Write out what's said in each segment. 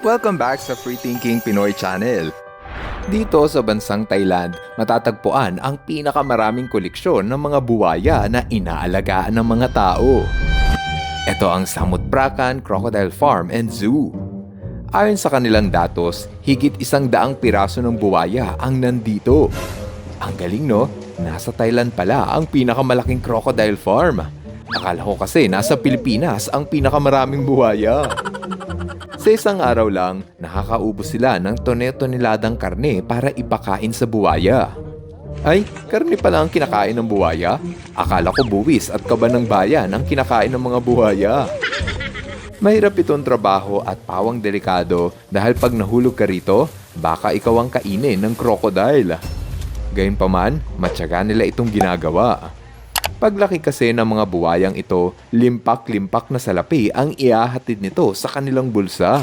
Welcome back sa Free Thinking Pinoy Channel. Dito sa bansang Thailand, matatagpuan ang pinakamaraming koleksyon ng mga buwaya na inaalagaan ng mga tao. Ito ang Samut Prakan Crocodile Farm and Zoo. Ayon sa kanilang datos, higit isang daang piraso ng buwaya ang nandito. Ang galing no? Nasa Thailand pala ang pinakamalaking crocodile farm. Akala ko kasi nasa Pilipinas ang pinakamaraming buwaya. Sa isang araw lang, nakakaubos sila ng tone-toneladang karne para ipakain sa buwaya. Ay, karne pala ang kinakain ng buwaya? Akala ko buwis at kaba ng bayan ang kinakain ng mga buwaya. Mahirap itong trabaho at pawang delikado dahil pag nahulog ka rito, baka ikaw ang kainin ng crocodile. Gayunpaman, matyaga nila itong ginagawa. Paglaki kasi ng mga buwayang ito, limpak-limpak na salapi ang iahatid nito sa kanilang bulsa.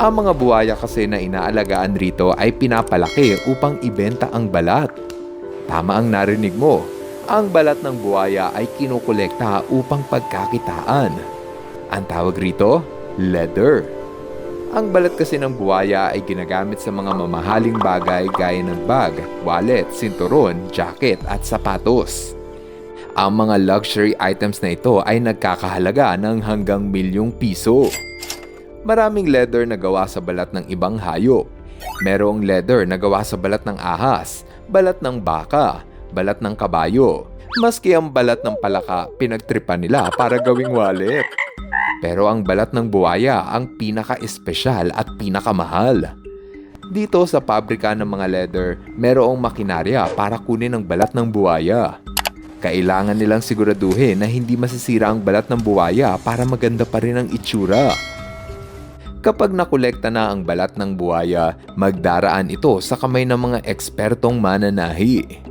Ang mga buwaya kasi na inaalagaan rito ay pinapalaki upang ibenta ang balat. Tama ang narinig mo, ang balat ng buwaya ay kinukolekta upang pagkakitaan. Ang tawag rito, leather. Ang balat kasi ng buwaya ay ginagamit sa mga mamahaling bagay gaya ng bag, wallet, sinturon, jacket at sapatos. Ang mga luxury items na ito ay nagkakahalaga ng hanggang milyong piso. Maraming leather na gawa sa balat ng ibang hayop. Merong leather na gawa sa balat ng ahas, balat ng baka, balat ng kabayo. Maski ang balat ng palaka, pinagtripan nila para gawing wallet. Pero ang balat ng buwaya ang pinaka-espesyal at pinakamahal. Dito sa pabrika ng mga leather, merong makinarya para kunin ang balat ng buwaya. Kailangan nilang siguraduhin na hindi masisira ang balat ng buwaya para maganda pa rin ang itsura. Kapag nakolekta na ang balat ng buwaya, magdaraan ito sa kamay ng mga ekspertong mananahi.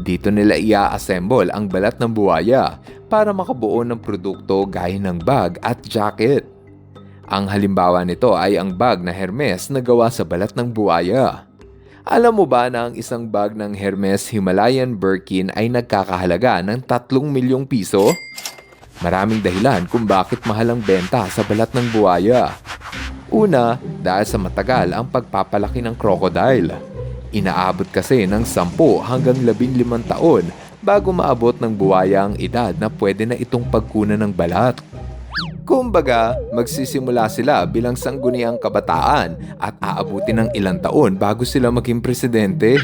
Dito nila ia-assemble ang balat ng buwaya para makabuo ng produkto gaya ng bag at jacket. Ang halimbawa nito ay ang bag na Hermes na gawa sa balat ng buwaya. Alam mo ba na ang isang bag ng Hermes Himalayan Birkin ay nagkakahalaga ng 3 milyong piso? Maraming dahilan kung bakit mahal ang benta sa balat ng buwaya. Una, dahil sa matagal ang pagpapalaki ng crocodile. Inaabot kasi ng 10 hanggang 15 taon bago maabot ng buwaya ang edad na pwede na itong pagkunan ng balat. Kumbaga, magsisimula sila bilang sangguniang kabataan at aabutin ng ilang taon bago sila maging presidente.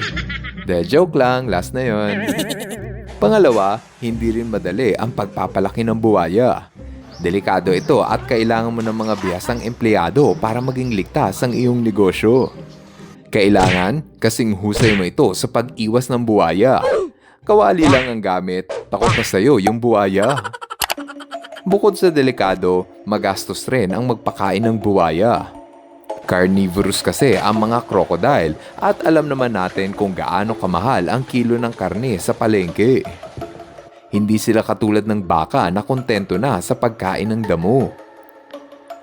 De joke lang, last na yon. Pangalawa, hindi rin madali ang pagpapalaki ng buwaya. Delikado ito at kailangan mo ng mga biyasang empleyado para maging ligtas ang iyong negosyo. Kailangan kasing husay mo ito sa pag-iwas ng buwaya. Kawali lang ang gamit, takot na sa'yo yung buwaya. Bukod sa delikado, magastos rin ang magpakain ng buwaya. Carnivorous kasi ang mga crocodile at alam naman natin kung gaano kamahal ang kilo ng karne sa palengke. Hindi sila katulad ng baka na kontento na sa pagkain ng damo.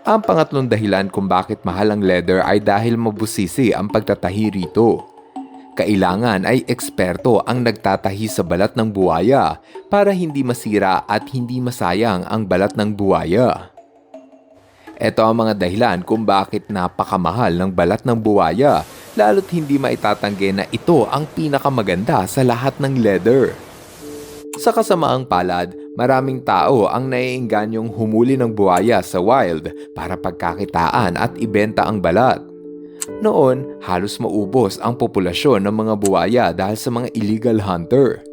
Ang pangatlong dahilan kung bakit mahal ang leather ay dahil mabusisi ang pagtatahi rito. Kailangan ay eksperto ang nagtatahi sa balat ng buwaya para hindi masira at hindi masayang ang balat ng buwaya. Ito ang mga dahilan kung bakit napakamahal ng balat ng buwaya lalo't hindi maitatanggi na ito ang pinakamaganda sa lahat ng leather. Sa kasamaang palad, maraming tao ang naiingganyong humuli ng buwaya sa wild para pagkakitaan at ibenta ang balat. Noon, halos maubos ang populasyon ng mga buwaya dahil sa mga illegal hunter.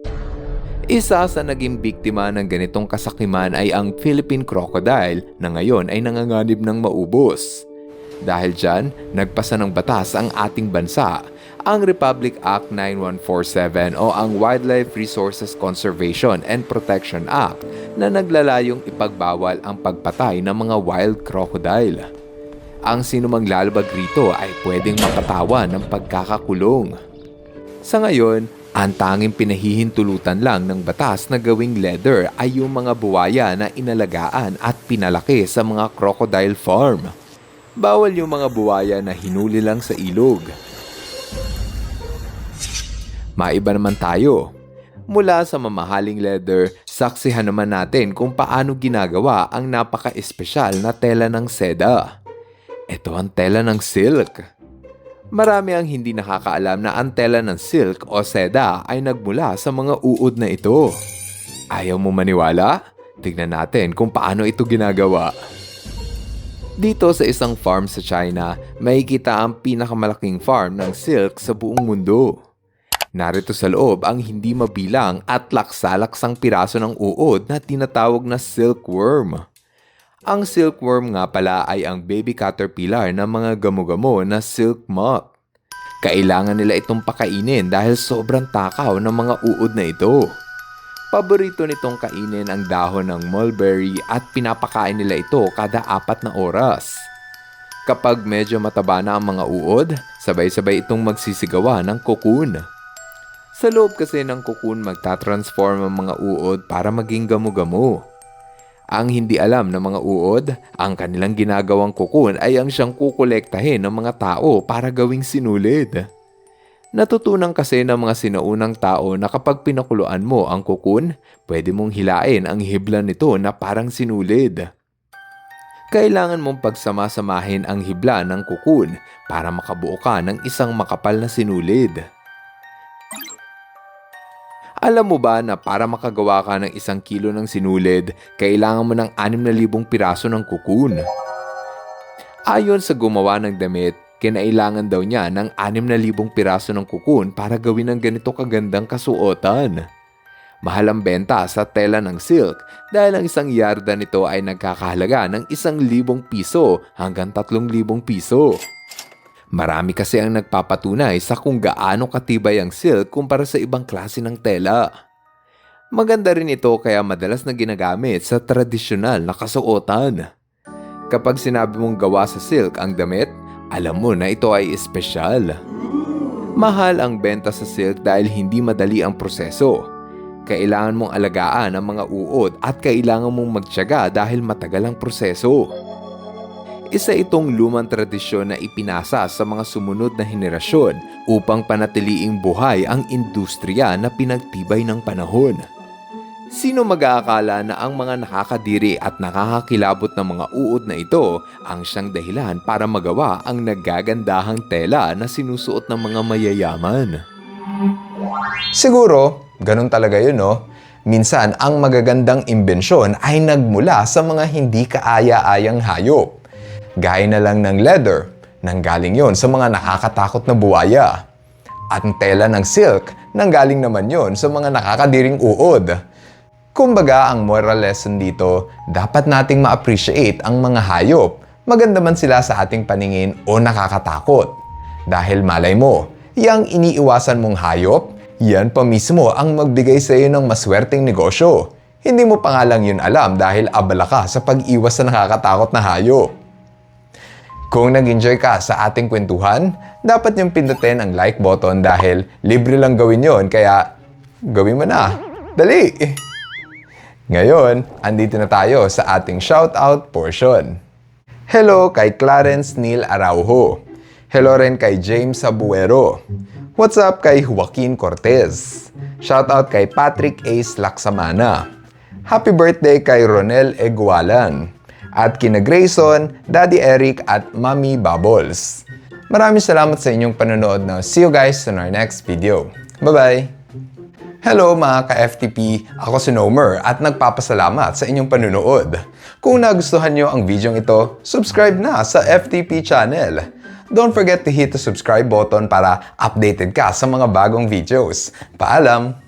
Isa sa naging biktima ng ganitong kasakiman ay ang Philippine crocodile na ngayon ay nanganganib ng maubos. Dahil dyan, nagpasa ng batas ang ating bansa, ang Republic Act 9147 o ang Wildlife Resources Conservation and Protection Act na naglalayong ipagbawal ang pagpatay ng mga wild crocodile. Ang sinumang lalabag rito ay pwedeng mapatawan ng pagkakakulong. Sa ngayon, ang tanging pinahihintulutan lang ng batas na gawing leather ay yung mga buwaya na inalagaan at pinalaki sa mga crocodile farm. Bawal yung mga buwaya na hinuli lang sa ilog. Maiba naman tayo. Mula sa mamahaling leather, saksihan naman natin kung paano ginagawa ang napaka-espesyal na tela ng seda. Ito ang tela ng silk. Marami ang hindi nakakaalam na ang tela ng silk o seda ay nagmula sa mga uod na ito. Ayaw mo maniwala? Tignan natin kung paano ito ginagawa. Dito sa isang farm sa China, makikita ang pinakamalaking farm ng silk sa buong mundo. Narito sa loob ang hindi mabilang at laksalaksang piraso ng uod na tinatawag na silkworm. Ang silkworm nga pala ay ang baby caterpillar ng mga gamo-gamo na silk moth. Kailangan nila itong pakainin dahil sobrang takaw ng mga uod na ito. Paborito nitong kainin ang dahon ng mulberry at pinapakain nila ito kada apat na oras. Kapag medyo mataba na ang mga uod, sabay-sabay itong magsisigawa ng cocoon. Sa loob kasi ng cocoon magta-transform ang mga uod para maging gamo-gamo. Ang hindi alam ng mga uod, ang kanilang ginagawang cocoon ay ang siyang kukolektahin ng mga tao para gawing sinulid. Natutunan kasi ng mga sinaunang tao na kapag pinakuluan mo ang cocoon, pwede mong hilain ang hibla nito na parang sinulid. Kailangan mong pagsama-samahin ang hibla ng cocoon para makabuo ka ng isang makapal na sinulid. Alam mo ba na para makagawa ka ng isang kilo ng sinulid, kailangan mo ng 6,000 piraso ng cocoon? Ayon sa gumawa ng damit, kinailangan daw niya ng 6,000 piraso ng cocoon para gawin ng ganito kagandang kasuotan. Mahal ang benta sa tela ng silk dahil ang isang yarda nito ay nagkakahalaga ng 1,000 piso hanggang 3,000 piso. Marami kasi ang nagpapatunay sa kung gaano katibay ang silk kumpara sa ibang klase ng tela. Maganda rin ito kaya madalas na ginagamit sa tradisyonal na kasuotan. Kapag sinabi mong gawa sa silk ang damit, alam mo na ito ay espesyal. Mahal ang benta sa silk dahil hindi madali ang proseso. Kailangan mong alagaan ang mga uod at kailangan mong magtyaga dahil matagal ang proseso. Isa itong lumang tradisyon na ipinasa sa mga sumunod na henerasyon upang panatiliing buhay ang industriya na pinagtibay ng panahon. Sino mag-aakala na ang mga nakakadiri at nakakakilabot ng mga uod na ito ang siyang dahilan para magawa ang nagagandahang tela na sinusuot ng mga mayayaman? Siguro, ganun talaga yun, no? Minsan, ang magagandang imbensyon ay nagmula sa mga hindi kaaya-ayang hayop. Gaya na lang ng leather, nanggaling yon sa mga nakakatakot na buwaya. At ang tela ng silk, nanggaling naman yon sa mga nakakadiring uod. Kumbaga, ang moral lesson dito, dapat nating ma-appreciate ang mga hayop, maganda man sila sa ating paningin o nakakatakot. Dahil malay mo, yang iniiwasan mong hayop, yan pa mismo ang magbigay sa iyo ng maswerteng negosyo. Hindi mo pa nga lang yun alam dahil abala ka sa pag-iwas sa nakakatakot na hayop. Kung nag-enjoy ka sa ating kwentuhan, dapat yung pindutin ang like button dahil libre lang gawin yon kaya gawin mo na. Dali! Ngayon, andito na tayo sa ating shoutout portion. Hello kay Clarence Neil Araujo. Hello rin kay James Sabuero. What's up kay Joaquin Cortez. Shoutout kay Patrick Ace Laksamana. Happy birthday kay Ronel Egualan. At kina Grayson, Daddy Eric at Mami Bubbles. Maraming salamat sa inyong panonood na see you guys in our next video. Bye-bye! Hello mga ka-FTP, ako si Nomer at nagpapasalamat sa inyong panunood. Kung nagustuhan nyo ang video ito, subscribe na sa FTP channel. Don't forget to hit the subscribe button para updated ka sa mga bagong videos. Paalam!